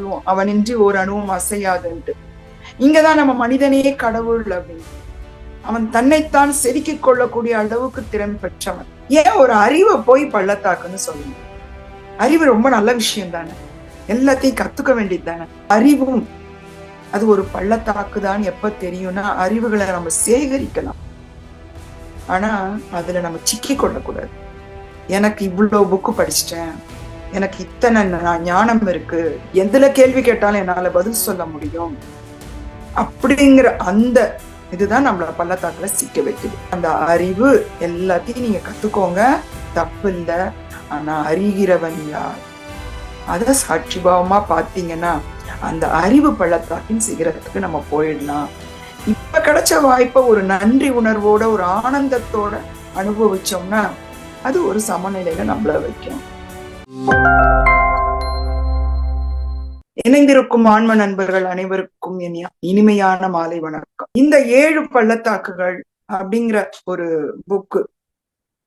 சொல்லுவோம். அவனின்றி ஒரு அணுவும் அசையாதுன்ட்டு இங்கதான் நம்ம மனிதனையே கடவுள் அப்படின்னு. அவன் தன்னைத்தான் செதுக்கிக் கொள்ளக்கூடிய அளவுக்கு திறன் பெற்றவன். ஏன் ஒரு அறிவை போய் பள்ளத்தாக்குன்னு சொல்லுங்க. அறிவு ரொம்ப நல்ல விஷயம் தானே. எல்லாத்தையும் கத்துக்க வேண்டியது தானே. அறிவும் அது ஒரு பள்ளத்தாக்கு தான் எப்ப தெரியும்னா அறிவுகளை நம்ம சேகரிக்கலாம். ஆனா அதுல நம்ம சிக்கி கொள்ளக்கூடாது. எனக்கு இவ்வளவு புக்கு படிச்சிட்டேன். எனக்கு இத்தனை ஞானம் இருக்கு. எதுல கேள்வி கேட்டாலும் என்னால பதில் சொல்ல முடியும்? அப்படிங்கிற அந்த இதுதான் நம்மள பள்ளத்தாக்குல சிக்க வைக்குது. அந்த அறிவு எல்லாத்தையும் நீங்க கத்துக்கோங்க. தப்பு இல்ல. ஆனா அறிகிறவன் யார்? அத சாட்சிபாவமா பாத்தீங்கன்னா அந்த அறிவு பள்ளத்தாக்கின் சிகரத்துக்கு நம்ம போயிடலாம். இப்ப கிடைச்ச வாய்ப்பை ஒரு நன்றி உணர்வோட ஒரு ஆனந்தத்தோட அனுபவிச்சோம்னா அது ஒரு சமநிலையில நம்மள வைக்கும். இணைந்திருக்கும் ஆன்ம நண்பர்கள் அனைவருக்கும் என் இனிமையான மாலை வணக்கம். இந்த ஏழு பள்ளத்தாக்குகள் அப்படிங்கிற ஒரு புக்கு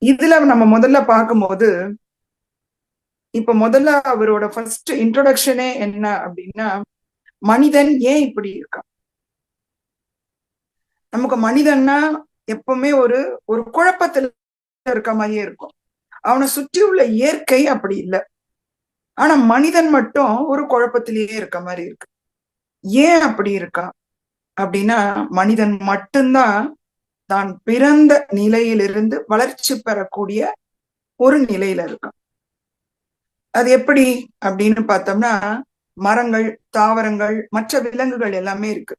இதுல நம்ம முதல்ல பார்க்கும்போது இப்ப முதல்ல அவரோட ஃபர்ஸ்ட் இன்ட்ரோடக்ஷனே என்ன அப்படின்னா மனிதன் ஏன் இப்படி இருக்கான்? நமக்கு மனிதன்னா எப்பவுமே ஒரு ஒரு குழப்பத்துல இருக்க மாதிரியே இருக்கும். அவனை சுற்றி உள்ள இயற்கை அப்படி இல்லை. ஆனா மனிதன் மட்டும் ஒரு குழப்பத்திலேயே இருக்க மாதிரி இருக்கு. ஏன் அப்படி இருக்கா? அப்படின்னா மனிதன் மட்டும்தான் தான் பிறந்த நிலையிலிருந்து வளர்ச்சி பெறக்கூடிய ஒரு நிலையில இருக்கான். அது எப்படி அப்படின்னு பார்த்தோம்னா மரங்கள் தாவரங்கள் மற்ற விலங்குகள் எல்லாமே இருக்கு.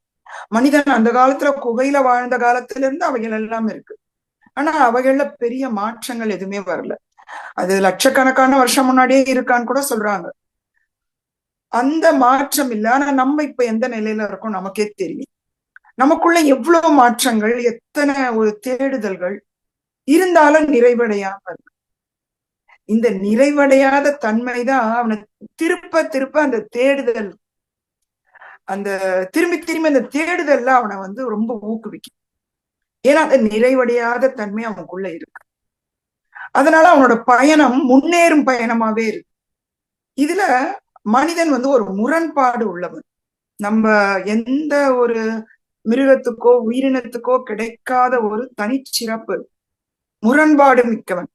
மனிதன் அந்த காலத்துல குகையில வாழ்ந்த காலத்துல இருந்து அவைகள் எல்லாம் இருக்கு. ஆனா அவைகள்ல பெரிய மாற்றங்கள் எதுவுமே வரல. அது லட்சக்கணக்கான வருஷம் முன்னாடியே இருக்கான்னு கூட சொல்றாங்க. அந்த மாற்றம் இல்ல. ஆனா நம்ம இப்ப எந்த நிலையில இருக்கோம் நமக்கே தெரியும். நமக்குள்ள எவ்வளவு மாற்றங்கள் எத்தனை ஒரு தேடுதல்கள் இருந்தாலும் நிறைவடையாம இருக்கு. இந்த நிறைவடையாத தன்மைதான் அவனை திருப்ப திருப்ப அந்த தேடுதல் அந்த திரும்பி திரும்பி அந்த தேடுதல்ல அவனை வந்து ரொம்ப ஊக்குவிக்கும். ஏன்னா அந்த நிறைவடையாத தன்மை அவனுக்குள்ள இருக்கு. அதனால அவனோட பயணம் முன்னேறும் பயணமாவே இருக்கு. இதுல மனிதன் வந்து ஒரு முரண்பாடு உள்ளவன். நம்ம எந்த ஒரு மிருகத்துக்கோ உயிரினத்துக்கோ கிடைக்காத ஒரு தனிச்சிறப்பு. முரண்பாடு மிக்கவன்.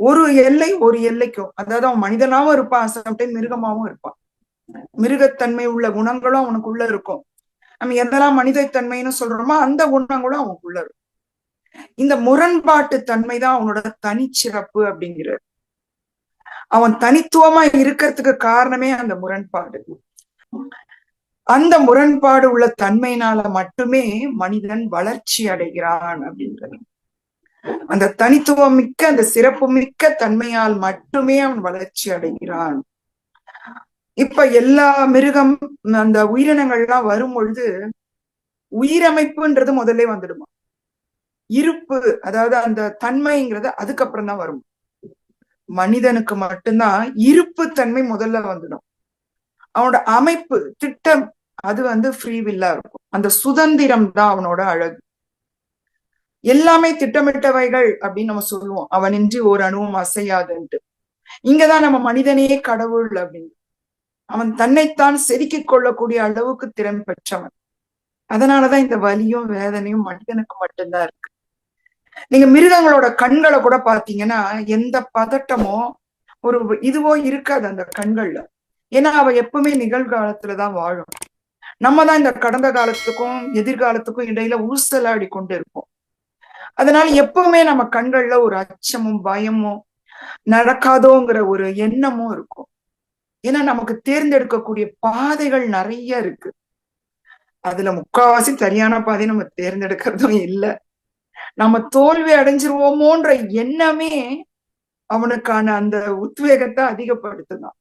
ஒரு எல்லை ஒரு எல்லைக்கும் அதாவது அவன் மனிதனாவும் இருப்பான் சம்டைம் மிருகமாவும் இருப்பான். மிருகத்தன்மை உள்ள குணங்களும் அவனுக்குள்ள இருக்கும். நம்ம எதெல்லாம் மனிதத்தன்மைன்னு சொல்றோமோ அந்த குணங்களும் அவனுக்குள்ள இருக்கும். இந்த முரண்பாட்டு தன்மை தான் அவனோட தனிச்சிறப்பு அப்படிங்கிறது. அவன் தனித்துவமா இருக்கிறதுக்கு காரணமே அந்த முரண்பாடு. அந்த முரண்பாடு உள்ள தன்மையினால மட்டுமே மனிதன் வளர்ச்சி அடைகிறான் அப்படின்றது. அந்த தனித்துவம் மிக்க அந்த சிறப்பு மிக்க தன்மையால் மட்டுமே அவன் வளர்ச்சி அடைகிறான். இப்ப எல்லா மிருகம் அந்த உயிரினங்கள்லாம் வரும் பொழுது உயிரமைப்புன்றது முதல்ல வந்துடுமா? இருப்பு அதாவது அந்த தன்மைங்கிறது அதுக்கப்புறம் தான் வரும். மனிதனுக்கு மட்டும்தான் இருப்பு தன்மை முதல்ல வந்துடும். அவனோட அமைப்பு திட்டம் அது வந்து ஃப்ரீவில்லா இருக்கும். அந்த சுதந்திரம் தான் அவனோட அழகு. எல்லாமே திட்டமிட்டவைகள் அப்படின்னு நம்ம சொல்லுவோம். அவனின்றி ஒரு அணுவும் அசையாதுன்ட்டு. இங்கதான் நம்ம மனிதனே கடவுள் அப்படின்னு. அவன் தன்னைத்தான் செதுக்கிக் கொள்ளக்கூடிய அளவுக்கு திறன் பெற்றவன். அதனாலதான் இந்த வலியும் வேதனையும் மனிதனுக்கு மட்டும்தான் இருக்கு. நீங்க மிருகங்களோட கண்களை கூட பாத்தீங்கன்னா எந்த பதட்டமோ ஒரு இதுவோ இருக்காது அந்த கண்கள்ல. ஏன்னா அவ எப்பவுமே நிகழ்காலத்துலதான் வாழும். நம்ம தான் இந்த கடந்த காலத்துக்கும் எதிர்காலத்துக்கும் இடையில ஊசலாடி கொண்டு இருப்போம். அதனால எப்பவுமே நம்ம கண்கள்ல ஒரு அச்சமும் பயமும் நடக்காதோங்கிற ஒரு எண்ணமும் இருக்கும். ஏன்னா நமக்கு தேர்ந்தெடுக்கக்கூடிய பாதைகள் நிறைய இருக்கு. அதுல முக்காவாசி சரியான பாதை நம்ம தேர்ந்தெடுக்கிறதும் இல்லை. நம்ம தோல்வி அடைஞ்சிருவோமோன்ற எண்ணமே அவனுக்கான அந்த உத்வேகத்தை அதிகப்படுத்துதான்.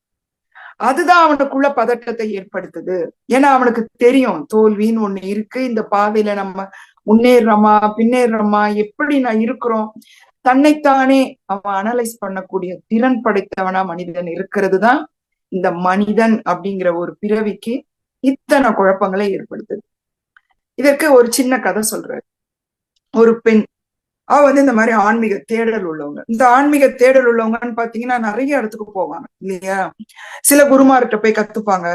அதுதான் அவனுக்குள்ள பதட்டத்தை ஏற்படுத்துது. ஏன்னா அவனுக்கு தெரியும் தோல்வின்னு ஒண்ணு இருக்கு. இந்த பாதையில நம்ம முன்னேறோமா பின்னேறோமா எப்படி நான் இருக்கிறோம்? தன்னைத்தானே அவன் அனலைஸ் பண்ணக்கூடிய திறன் படைத்தவனா மனிதன் இருக்கிறது தான் இந்த மனிதன் அப்படிங்கிற ஒரு பிறவிக்கு இத்தனை குழப்பங்களை ஏற்படுத்துது. இதற்கு ஒரு சின்ன கதை சொல்றாரு ஒரு பெண். அவ வந்து இந்த மாதிரி ஆன்மீக தேடல் உள்ளவங்க. இந்த ஆன்மீக தேடல் உள்ளவங்கன்னு பாத்தீங்கன்னா நிறைய இடத்துக்கு போவாங்க இல்லையா? சில குருமார்கிட்ட போய் கத்துப்பாங்க.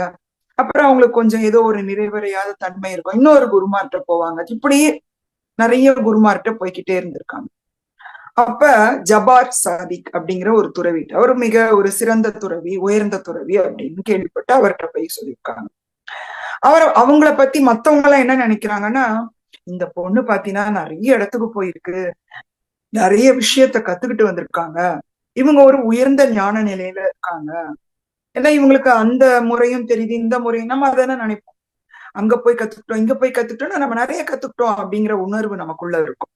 அப்புறம் அவங்களுக்கு கொஞ்சம் ஏதோ ஒரு நிறைவறையாத தன்மை இருக்கும். இன்னொரு குருமார்கிட்ட போவாங்க. இப்படியே நிறைய குருமார்கிட்ட போய்கிட்டே இருந்திருக்காங்க. அப்ப ஜபார் சாதிக் அப்படிங்கிற ஒரு துறவி அவர் மிக ஒரு சிறந்த துறவி உயர்ந்த துறவி அப்படின்னு கேள்விப்பட்டு அவர்கிட்ட போய் சொல்லியிருக்காங்க. அவர் அவங்கள பத்தி மத்தவங்க எல்லாம் என்ன நினைக்கிறாங்கன்னா இந்த பொண்ணு பாத்தீங்கன்னா நிறைய இடத்துக்கு போயிருக்கு. நிறைய விஷயத்த கத்துக்கிட்டு வந்திருக்காங்க. இவங்க ஒரு உயர்ந்த ஞான நிலையில இருக்காங்க. ஏன்னா இவங்களுக்கு அந்த முறையும் தெரியுது இந்த முறையும் நம்ம அதானே நினைப்போம். அங்க போய் கத்துக்கிட்டோம் இங்க போய் கத்துக்கிட்டோம் நம்ம நிறைய கத்துக்கிட்டோம் அப்படிங்கிற உணர்வு நமக்குள்ள இருக்கும்.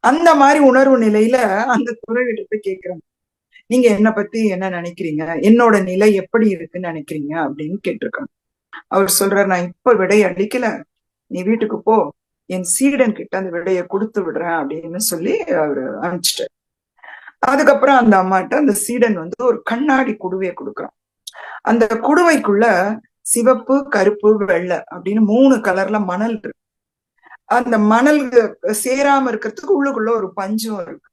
அந்த மாதிரி உணர்வு நிலையில அந்த துறவிட்ட போய் கேக்குறாங்க. நீங்க என்ன பத்தி என்ன நினைக்கிறீங்க? என்னோட நிலை எப்படி இருக்குன்னு நினைக்கிறீங்க அப்படின்னு கேட்டிருக்காங்க. அவர் சொல்றாரு நான் இப்ப விடை அளிக்கல. நீ வீட்டுக்கு போ. என் சீடன் கிட்ட அந்த விடையை கொடுத்து விடுறேன் அப்படின்னு சொல்லி அவரு அனுப்பிச்சிட்டாரு. அதுக்கப்புறம் அந்த அம்மாட்ட அந்த சீடன் வந்து ஒரு கண்ணாடி குடுவையை கொடுக்குறான். அந்த குடுவைக்குள்ள சிவப்பு கருப்பு வெள்ளை அப்படின்னு மூணு கலர்ல மணல் இருக்கு. அந்த மணல் சேராம இருக்கிறதுக்கு உள்ளுக்குள்ள ஒரு பஞ்சம் இருக்கு.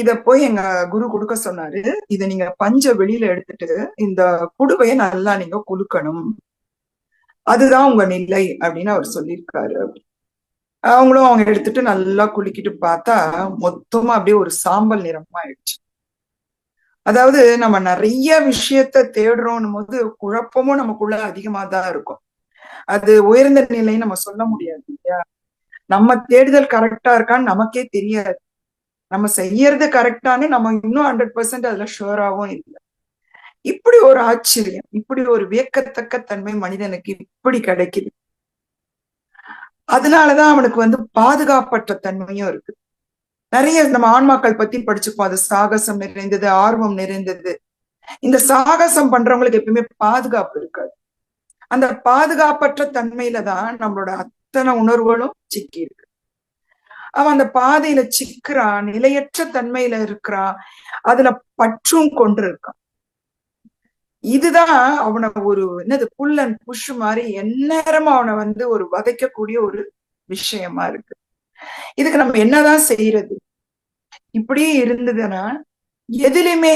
இத போய் எங்க குரு கொடுக்க சொன்னாரு இத நீங்க பஞ்ச வெளியில எடுத்துட்டு இந்த குடுவைய நல்லா நீங்க குலுக்கணும். அதுதான் உங்க நிலை அப்படின்னு அவர் சொல்லியிருக்காரு. அவங்களும் அவங்க எடுத்துட்டு நல்லா குளிக்கிட்டு பார்த்தா மொத்தமா அப்படியே ஒரு சாம்பல் நிறமா ஆயிடுச்சு அதாவது நம்ம நிறைய விஷயத்த தேடுறோம் போது குழப்பமும் நமக்குள்ள அதிகமா தான் இருக்கும். அது உயர்ந்த நிலைன்னு நம்ம சொல்ல முடியாது இல்லையா? நம்ம தேடுதல் கரெக்டா இருக்கான்னு நமக்கே தெரியாது. நம்ம செய்யறது கரெக்டானு நம்ம இன்னும் ஹண்ட்ரட் பர்சன்ட் அதுல ஷுவராகவும் இல்லை. இப்படி ஒரு ஆச்சரியம் இப்படி ஒரு வியக்கத்தக்க தன்மை மனிதனுக்கு இப்படி கிடைக்குது. அதனாலதான் அவனுக்கு வந்து பாதுகாப்பற்ற தன்மையும் இருக்கு. நிறைய நம்ம ஆன்மாக்கள் பத்தி படிச்சுப்போம். அது சாகசம் நிறைந்தது ஆர்வம் நிறைந்தது. இந்த சாகசம் பண்றவங்களுக்கு எப்பயுமே பாதுகாப்பு இருக்காது. அந்த பாதுகாப்பற்ற தன்மையில தான் நம்மளோட அத்தனை உணர்வுகளும் சிக்கி இருக்கு. அவன் அந்த பாதையில சிக்கிறான் நிலையற்ற தன்மையில இருக்கிறான் அதுல பற்றும் கொண்டு இருக்கான் இதுதான் அவனை ஒரு என்னது புல்லன் புஷ் மாதிரி எந்நேரமும் அவனை வந்து ஒரு வதைக்கக்கூடிய ஒரு விஷயமா இருக்கு. இதுக்கு நம்ம என்னதான் செய்யறது? இப்படியே இருந்ததுன்னா எதுலையுமே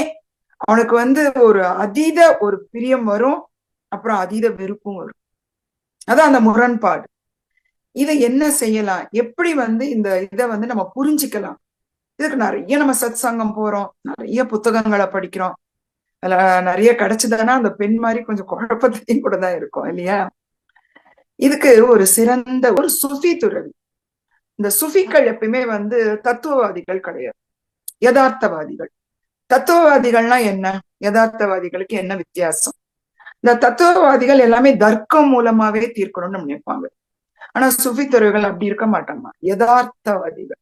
அவனுக்கு வந்து ஒரு அதீத ஒரு பிரியம் வரும் அப்புறம் அதீத வெறுப்பும் வரும். அதான் அந்த முரண்பாடு. இதை என்ன செய்யலாம்? எப்படி வந்து இந்த இதை வந்து நம்ம புரிஞ்சுக்கலாம்? இதுக்கு நிறைய நம்ம சத் சங்கம் போறோம் நிறைய புத்தகங்களை படிக்கிறோம். அதுல நிறைய கிடைச்சதுன்னா அந்த பெண் மாதிரி கொஞ்சம் குழப்பத்தையும் கூட தான் இருக்கும் இல்லையா? இதுக்கு ஒரு சிறந்த ஒரு சுஃபி துறவி. இந்த சுஃபிக்கள் எப்பயுமே வந்து தத்துவவாதிகள் கிடையாது. யதார்த்தவாதிகள். தத்துவவாதிகள்னா என்ன? யதார்த்தவாதிகளுக்கு என்ன வித்தியாசம்? இந்த தத்துவவாதிகள் எல்லாமே தர்க்கம் மூலமாவே தீர்க்கணும்னு நினைப்பாங்க. ஆனா சுஃபி துறவிகள் அப்படி இருக்க மாட்டாங்க. யதார்த்தவாதிகள்.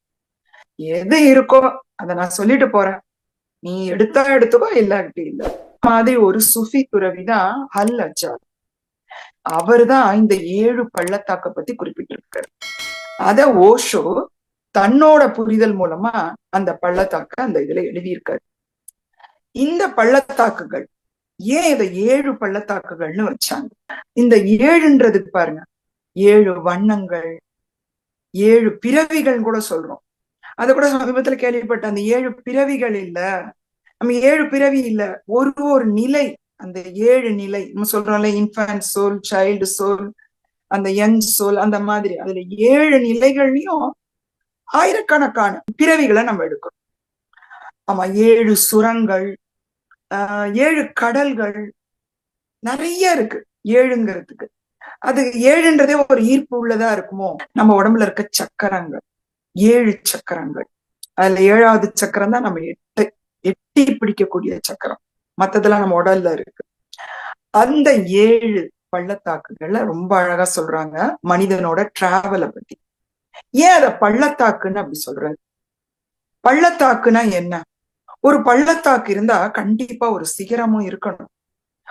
எது இருக்கோ அதை நான் சொல்லிட்டு போறேன். நீ எடுத்தா எடுத்துக்கோ இல்லாட்டி இல்ல. மாதிரி ஒரு சுஃபி துறவிதான் ஹல் அஜாத் அவர் தான் இந்த ஏழு பள்ளத்தாக்க பத்தி குறிப்பிட்டிருக்காரு. அத ஓஷோ தன்னோட புரிதல் மூலமா அந்த பள்ளத்தாக்க அந்த இதுல எழுதியிருக்காரு. இந்த பள்ளத்தாக்குகள் ஏன் இதை ஏழு பள்ளத்தாக்குகள்னு வச்சாங்க? இந்த ஏழுன்றது பாருங்க ஏழு வண்ணங்கள் ஏழு பிறவிகள் கூட சொல்றோம். அத கூட சமீபத்துல கேள்விப்பட்ட அந்த ஏழு பிறவிகள் இல்ல. நம்ம ஏழு பிறவி இல்ல. ஒரு ஒரு நிலை அந்த ஏழு நிலை நம்ம சொல்றோம்ல இன்ஃபன்ட் சோல் சைல்டு சோல் அந்த யங் சோல் அந்த மாதிரி. அதுல ஏழு நிலைகள்லயும் ஆயிரக்கணக்கான பிறவிகளை நம்ம எடுக்கிறோம். ஆமா ஏழு சுரங்கள் ஆஹ் ஏழு கடல்கள் நிறைய இருக்கு ஏழுங்கிறதுக்கு. அது ஏழுன்றதே ஒரு ஈர்ப்பு உள்ளதா இருக்குமோ? நம்ம உடம்புல இருக்க சக்கரங்கள். ஏழு சக்கரங்கள். அதுல ஏழாவது சக்கரம் தான் நம்ம எட்டு எட்டி பிடிக்கக்கூடிய சக்கரம். மத்ததெல்லாம் நம்ம உடல்ல இருக்கு. அந்த ஏழு பள்ளத்தாக்குகள்ல ரொம்ப அழகா சொல்றாங்க மனிதனோட டிராவலை பத்தி. ஏன் அத பள்ளத்தாக்குன்னு அப்படி சொல்றாரு? பள்ளத்தாக்குனா என்ன? ஒரு பள்ளத்தாக்கு இருந்தா கண்டிப்பா ஒரு சிகரமும் இருக்கணும்.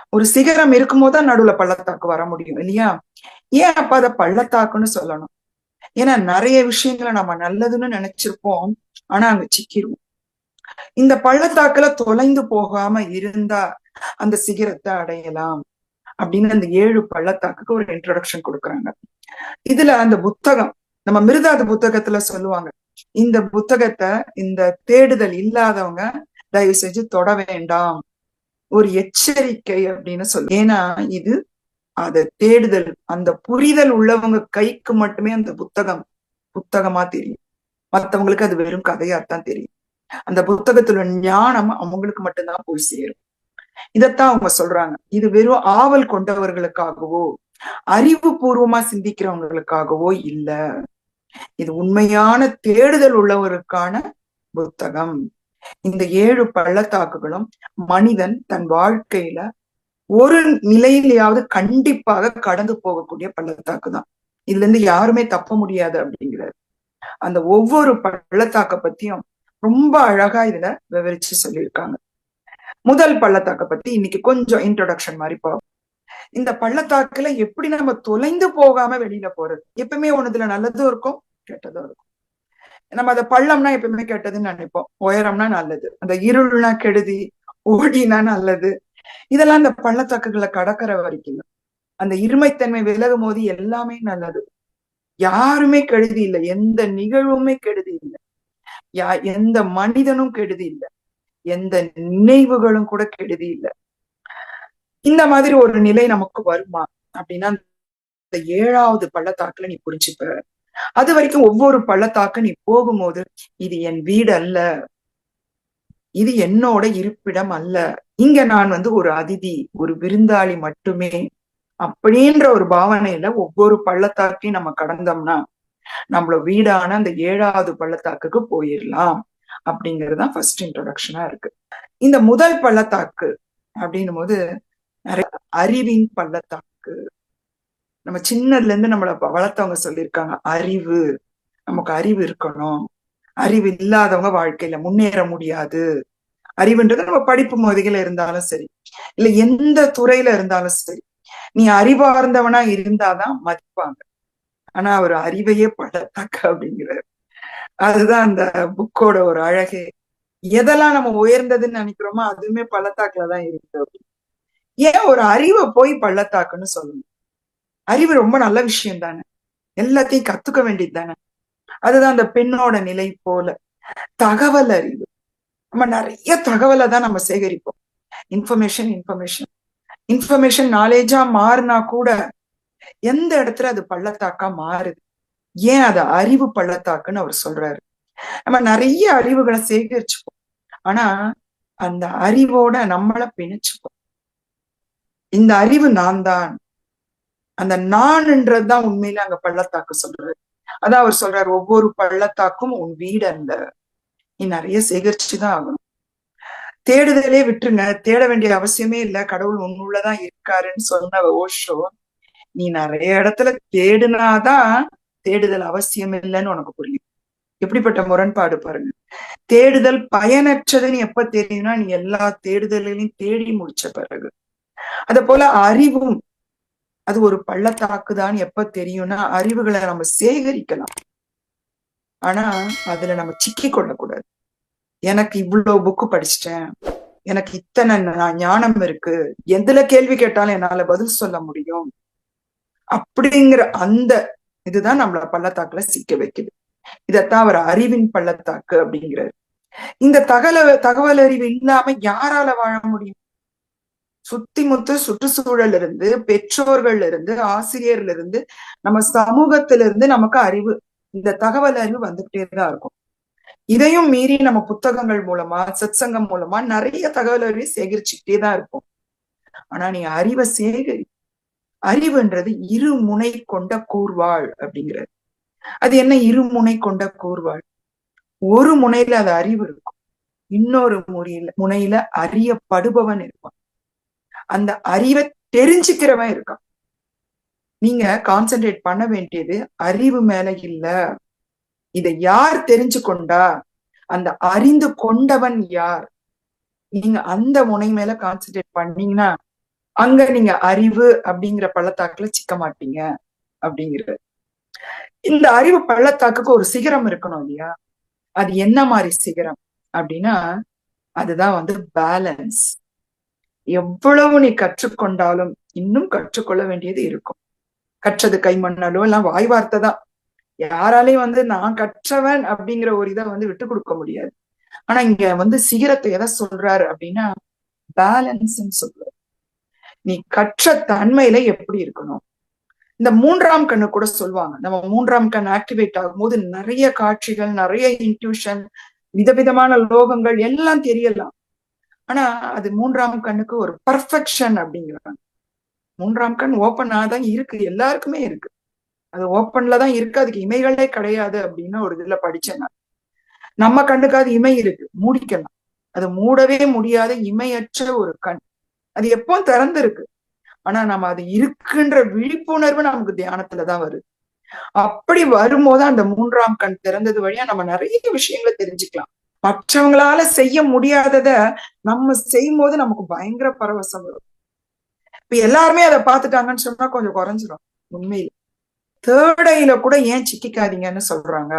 ஒரு சிகரம் இருக்கும்போது தான் நடுவுல பள்ளத்தாக்கு வர முடியும் இல்லையா? ஏன் அப்ப அத பள்ளத்தாக்குன்னு சொல்லணும்? ஏன்னா நிறைய விஷயங்களை நம்ம நல்லதுன்னு நினைச்சிருப்போம் ஆனா அங்க சிக்கிருவோம். இந்த பள்ளத்தாக்குல தொலைந்து போகாம இருந்தா அந்த சிகரத்தை அடையலாம் அப்படின்னு அந்த ஏழு பள்ளத்தாக்குக்கு ஒரு இன்ட்ரடக்ஷன் கொடுக்குறாங்க. இதுல அந்த புத்தகம் நம்ம மிருதாத புத்தகத்துல சொல்லுவாங்க இந்த புத்தகத்தை இந்த தேடுதல் இல்லாதவங்க தயவு செஞ்சு தொட வேண்டாம். ஒரு எச்சரிக்கை அப்படின்னு சொல்லு ஏன்னா இது அத தேடுதல் அந்த புரிதல் உள்ளவங்க கைக்கு மட்டுமே அந்த புத்தகம் புத்தகமா தெரியும். மத்தவங்களுக்கு அது வெறும் கதையாத்தான் தெரியும். அந்த புத்தகத்துல ஞானம் அவங்களுக்கு மட்டும்தான் போய் சேரும். இதத்தான் அவங்க சொல்றாங்க. இது வெறும் ஆவல் கொண்டவர்களுக்காகவோ அறிவு பூர்வமா சிந்திக்கிறவங்களுக்காகவோ இல்ல. இது உண்மையான தேடுதல் உள்ளவருக்கான புத்தகம். இந்த ஏழு பள்ளத்தாக்குகளும் மனிதன் தன் வாழ்க்கையில ஒரு நிலையிலேயாவது கண்டிப்பாக கடந்து போகக்கூடிய பள்ளத்தாக்கு தான். இதுல இருந்து யாருமே தப்ப முடியாது அப்படிங்கிறாரு. அந்த ஒவ்வொரு பள்ளத்தாக்க பத்தியும் ரொம்ப அழகா இதுல விவரிச்சு சொல்லியிருக்காங்க. முதல் பள்ளத்தாக்க பத்தி இன்னைக்கு கொஞ்சம் இன்ட்ரோடக்ஷன் மாதிரி பார்ப்போம். இந்த பள்ளத்தாக்குல எப்படி நம்ம தொலைந்து போகாம வெளியில போறது? எப்பவுமே ஒண்ணுதுல நல்லதும் இருக்கும் கெட்டதும் இருக்கும். நம்ம அதை பள்ளம்னா எப்பவுமே கெட்டதுன்னு நினைப்போம். உயரம்னா நல்லது. அந்த இருள்னா கெடுதி ஓடினா நல்லது. இதெல்லாம் இந்த பள்ளத்தாக்குகளை கடக்கிற வரைக்கும் அந்த இருமைத்தன்மை விலகும் போது எல்லாமே நல்லது. யாருமே கெடுதி இல்லை. எந்த நிகழ்வுமே கெடுதி இல்லை. யா எந்த மனிதனும் கெடுதி இல்லை. எந்த நினைவுகளும் கூட கெடுதி இல்லை. இந்த மாதிரி ஒரு நிலை நமக்கு வருமா அப்படின்னா இந்த ஏழாவது பள்ளத்தாக்குல நீ புரிஞ்சுப்ப. அது வரைக்கும் ஒவ்வொரு பள்ளத்தாக்கு நீ போகும்போது இது என் வீடு அல்ல இது என்னோட இருப்பிடம் அல்ல. இங்க நான் வந்து ஒரு அதிதி ஒரு விருந்தாளி மட்டுமே அப்படின்ற ஒரு பாவனையில ஒவ்வொரு பள்ளத்தாக்கையும் நம்ம கடந்தோம்னா நம்மளோட வீடான அந்த ஏழாவது பள்ளத்தாக்குக்கு போயிடலாம் அப்படிங்கறதுதான் ஃபர்ஸ்ட் இன்ட்ரோடக்ஷனா இருக்கு. இந்த முதல் பள்ளத்தாக்கு அப்படின்னும் போது நிறைய அறிவின் பள்ளத்தாக்கு. நம்ம சின்னதுல இருந்து நம்மள வளர்த்தவங்க சொல்லியிருக்காங்க. அறிவு நமக்கு அறிவு இருக்கணும். அறிவு இல்லாதவங்க வாழ்க்கையில முன்னேற முடியாது. அறிவுன்றது நம்ம படிப்பு மொழிகள் இருந்தாலும் சரி இல்ல எந்த துறையில இருந்தாலும் சரி நீ அறிவார்ந்தவனா இருந்தாதான் மதிப்பாங்க. ஆனா அவர் அறிவையே பள்ளத்தாக்கு அப்படிங்கிறார். அதுதான் அந்த புக்கோட ஒரு அழகே. எதெல்லாம் நம்ம உயர்ந்ததுன்னு நினைக்கிறோமோ அதுவுமே பள்ளத்தாக்குலதான் இருக்கு அப்படின்னு. ஏன் ஒரு அறிவை போய் பள்ளத்தாக்குன்னு சொல்லணும்? அறிவு ரொம்ப நல்ல விஷயம் தானே. எல்லாத்தையும் கத்துக்க வேண்டியது தானே. அதுதான் அந்த பெண்ணோட நிலை போல. தகவல் அறிவு. நம்ம நிறைய தகவலை தான் நம்ம சேகரிப்போம். இன்ஃபர்மேஷன் இன்ஃபர்மேஷன் இன்ஃபர்மேஷன் நாலேஜா மாறினா கூட எந்த இடத்துல அது பள்ளத்தாக்கா மாறுது? ஏன் அது அறிவு பள்ளத்தாக்குன்னு அவர் சொல்றாரு. நம்ம நிறைய அறிவுகளை சேகரிச்சுப்போம். ஆனா அந்த அறிவோட நம்மளை பிணைச்சுப்போம். இந்த அறிவு நான் தான் அந்த நான்ன்றதுதான் உண்மையில அங்க பள்ளத்தாக்கு சொல்றாரு அதான் அவர் சொல்றாரு ஒவ்வொரு பள்ளத்தாக்கும் உன் வீடு அல்ல நீ நிறைய சேகரிச்சுதான் ஆகணும். தேடுதலே விட்டுருங்க தேட வேண்டிய அவசியமே இல்ல கடவுள் உன்னுள்ளதான் இருக்காருன்னு சொன்ன ஓஷோ நீ நிறைய இடத்துல தேடுனாதான் தேடுதல் அவசியம் இல்லைன்னு உனக்கு புரியும். எப்படிப்பட்ட முரண்பாடு பாருங்க. தேடுதல் பயனற்றதுன்னு எப்ப தெரியும்னா நீ எல்லா தேடுதலையும் தேடி முடிச்ச பிறகு. அத போல அறிவும் அது ஒரு பள்ளத்தாக்குதான் எப்ப தெரியும்னா அறிவுகளை நம்ம சேகரிக்கலாம். ஆனா அதுல நம்ம சிக்கி கொள்ளக்கூடாது. எனக்கு இவ்வளவு புக்கு படிச்சிட்டேன். எனக்கு இத்தனை ஞானம் இருக்கு. எதுல கேள்வி கேட்டாலும் என்னால பதில் சொல்ல முடியும்? அப்படிங்கிற அந்த இதுதான் நம்மள பள்ளத்தாக்குல சிக்க வைக்குது. இதத்தான் அவர் அறிவின் பள்ளத்தாக்கு அப்படிங்கிறாரு. இந்த தகவல தகவல் அறிவு இல்லாம யாரால வாழ முடியும்? சுத்தி முத்து சுற்றுச்சூழல் இருந்து பெற்றோர்கள் இருந்து ஆசிரியர்ல இருந்து நம்ம சமூகத்தில இருந்து நமக்கு அறிவு இந்த தகவல் அறிவு வந்துகிட்டே தான் இருக்கும். இதையும் மீறி நம்ம புத்தகங்கள் மூலமா சத்சங்கம் மூலமா நிறைய தகவல் அறிவை சேகரிச்சுக்கிட்டே தான் இருக்கும் ஆனா நீ அறிவை சேகரி அறிவுன்றது இருமுனை கொண்ட கூர்வாள் அப்படிங்கிறது. அது என்ன இருமுனை கொண்ட கூர்வாள்? ஒரு முனையில அது அறிவு இருக்கும். இன்னொரு முறையில முனையில அறியப்படுபவன் இருப்பான். அந்த அறிவை தெரிஞ்சுக்கிறவன் இருக்கான். நீங்க கான்சென்ட்ரேட் பண்ண வேண்டியது அறிவு மேல இல்ல. இதை யார் தெரிஞ்சு கொண்டா அந்த அறிந்து கொண்டவன் யார்? நீங்க அந்த முனை மேல கான்சென்ட்ரேட் பண்ணீங்கன்னா அங்க நீங்க அறிவு அப்படிங்கிற பள்ளத்தாக்குல சிக்க மாட்டீங்க அப்படிங்கிறது. இந்த அறிவு பள்ளத்தாக்குக்கு ஒரு சிகரம் இருக்கணும் இல்லையா? அது என்ன மாதிரி சிகரம் அப்படின்னா அதுதான் வந்து பேலன்ஸ் எவ்வளவு நீ கற்றுக்கொண்டாலும் இன்னும் கற்றுக்கொள்ள வேண்டியது இருக்கும். கற்றது கைமண்ணாலோ எல்லாம் வாய் வார்த்தை தான் யாராலையும் வந்து நான் கற்றவன் அப்படிங்கிற ஒரு இதை வந்து விட்டு கொடுக்க முடியாது. ஆனா இங்க வந்து சிகரத்தை எதை சொல்றாரு அப்படின்னா பேலன்ஸ் சொல்றாரு. நீ கற்ற தன்மையில எப்படி இருக்கணும்? இந்த மூன்றாம் கண்ணு கூட சொல்லுவாங்க. நம்ம மூன்றாம் கண் ஆக்டிவேட் ஆகும்போது நிறைய காட்சிகள் நிறைய இன்ட்யூஷன் விதவிதமான லோகங்கள் எல்லாம் தெரியலாம். ஆனா அது மூன்றாம் கண்ணுக்கு ஒரு பர்ஃபெக்ஷன் அப்படிங்கிறாங்க. மூன்றாம் கண் ஓப்பனா தான் இருக்கு எல்லாருக்குமே இருக்கு. அது ஓப்பன்ல தான் இருக்கு அதுக்கு இமைகளே கிடையாது அப்படின்னு ஒரு இதுல படிச்சேன் நான். நம்ம கண்ணுக்கு அது இமை இருக்கு மூடிக்கலாம். அது மூடவே முடியாத இமையற்ற ஒரு கண். அது எப்போ திறந்து இருக்கு ஆனா நம்ம அது இருக்குன்ற விழிப்புணர்வு நமக்கு தியானத்துலதான் வருது. அப்படி வரும்போது அந்த மூன்றாம் கண் திறந்தது வழியா நம்ம நிறைய விஷயங்களை தெரிஞ்சுக்கலாம். மற்றவங்களால செய்ய முடியாதத நம்ம செய்யும் போது நமக்கு பயங்கர பரவசம் வரும். இப்ப எல்லாருமே அதை பார்த்துட்டாங்கன்னு சொன்னா கொஞ்சம் குறைஞ்சிரும் உண்மையில. தேர்டையில கூட ஏன் சிக்கிக்காதீங்கன்னு சொல்றாங்க.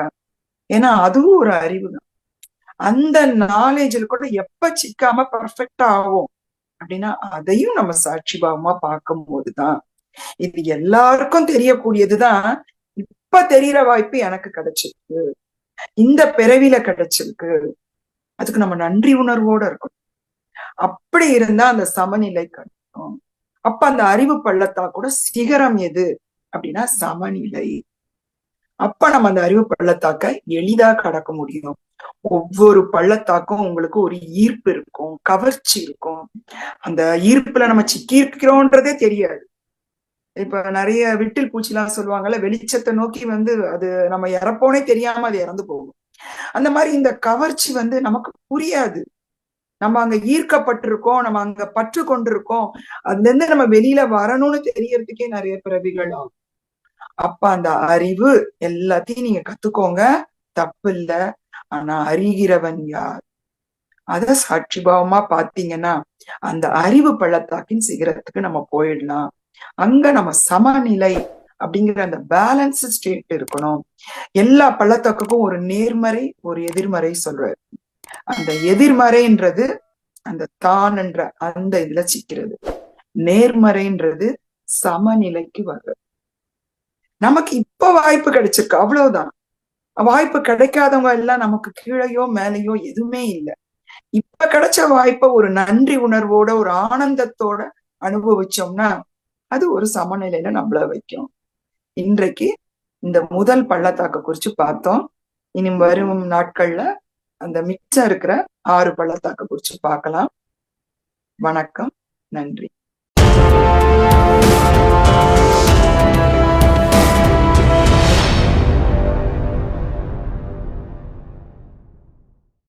ஏன்னா அதுவும் ஒரு அறிவு தான். அந்த நாலேஜில் கூட எப்ப சிக்காம பர்ஃபெக்டா ஆகும் அப்படின்னா அதையும் நம்ம சாட்சி பாவமா பார்க்கும் போதுதான் இது எல்லாருக்கும் தெரியக்கூடியதுதான் இப்ப தெரியற வாய்ப்பு எனக்கு கிடைச்சிருக்கு. இந்த பிறவில கிடைச்சிருக்கு. அதுக்கு நம்ம நன்றி உணர்வோட இருக்கணும். அப்படி இருந்தா அந்த சமநிலை கிடைக்கும். அப்ப அந்த அறிவு பள்ளத்தா கூட சிகரம் எது? அப்படின்னா சமநிலை. அப்ப நம்ம அந்த அறிவு பள்ளத்தாக்க எளிதா கடக்க முடியும். ஒவ்வொரு பள்ளத்தாக்கும் உங்களுக்கு ஒரு ஈர்ப்பு இருக்கும். கவர்ச்சி இருக்கும். அந்த ஈர்ப்புல நம்ம சிக்கி இருக்கிறோன்றதே தெரியாது. இப்ப நிறைய விட்டில் பூச்சிலாம் சொல்லுவாங்கல்ல வெளிச்சத்தை நோக்கி வந்து அது நம்ம இறப்போனே தெரியாம அது இறந்து போகும். அந்த மாதிரி இந்த கவர்ச்சி வந்து நமக்கு புரியாது. நம்ம அங்க ஈர்க்கப்பட்டிருக்கோம் நம்ம அங்க பற்று கொண்டிருக்கோம் அதுல இருந்து நம்ம வெளியில வரணும்னு தெரியறதுக்கே நிறைய பிறவிகள் ஆகும். அப்ப அந்த அறிவு எல்லாத்தையும் நீங்க கத்துக்கோங்க. தப்பு இல்ல. ஆனா அறிகிறவன் யார்? அத சாட்சிபாவமா பாத்தீங்கன்னா அந்த அறிவு பள்ளத்தாக்கின் சிகரத்துக்கு நம்ம போயிடலாம். அங்க நம்ம சமநிலை அப்படிங்கிற அந்த பேலன்ஸ் ஸ்டேட் இருக்கணும். எல்லா பள்ளத்தாக்குக்கும் ஒரு நேர்மறை ஒரு எதிர்மறை சொல்றாரு. அந்த எதிர்மறைன்றது அந்த தான் என்ற அந்த இதுல சிக்கிறது. நேர்மறைன்றது சமநிலைக்கு வர்றது. நமக்கு இப்ப வாய்ப்பு கிடைச்சிருக்கு அவ்வளவுதான். வாய்ப்பு கிடைக்காதவங்க எல்லாம் நமக்கு கீழையோ மேலையோ எதுவுமே இல்லை. இப்ப கிடைச்ச வாய்ப்பை ஒரு நன்றி உணர்வோட ஒரு ஆனந்தத்தோட அனுபவிச்சோம்னா அது ஒரு சமநிலையில நம்மள வைக்கும். இன்றைக்கு இந்த முதல் பள்ளத்தாக்க குறிச்சு பார்த்தோம். இனி வரும் நாட்கள்ல அந்த மிச்சம் இருக்கிற ஆறு பள்ளத்தாக்க குறிச்சு பார்க்கலாம். வணக்கம். நன்றி.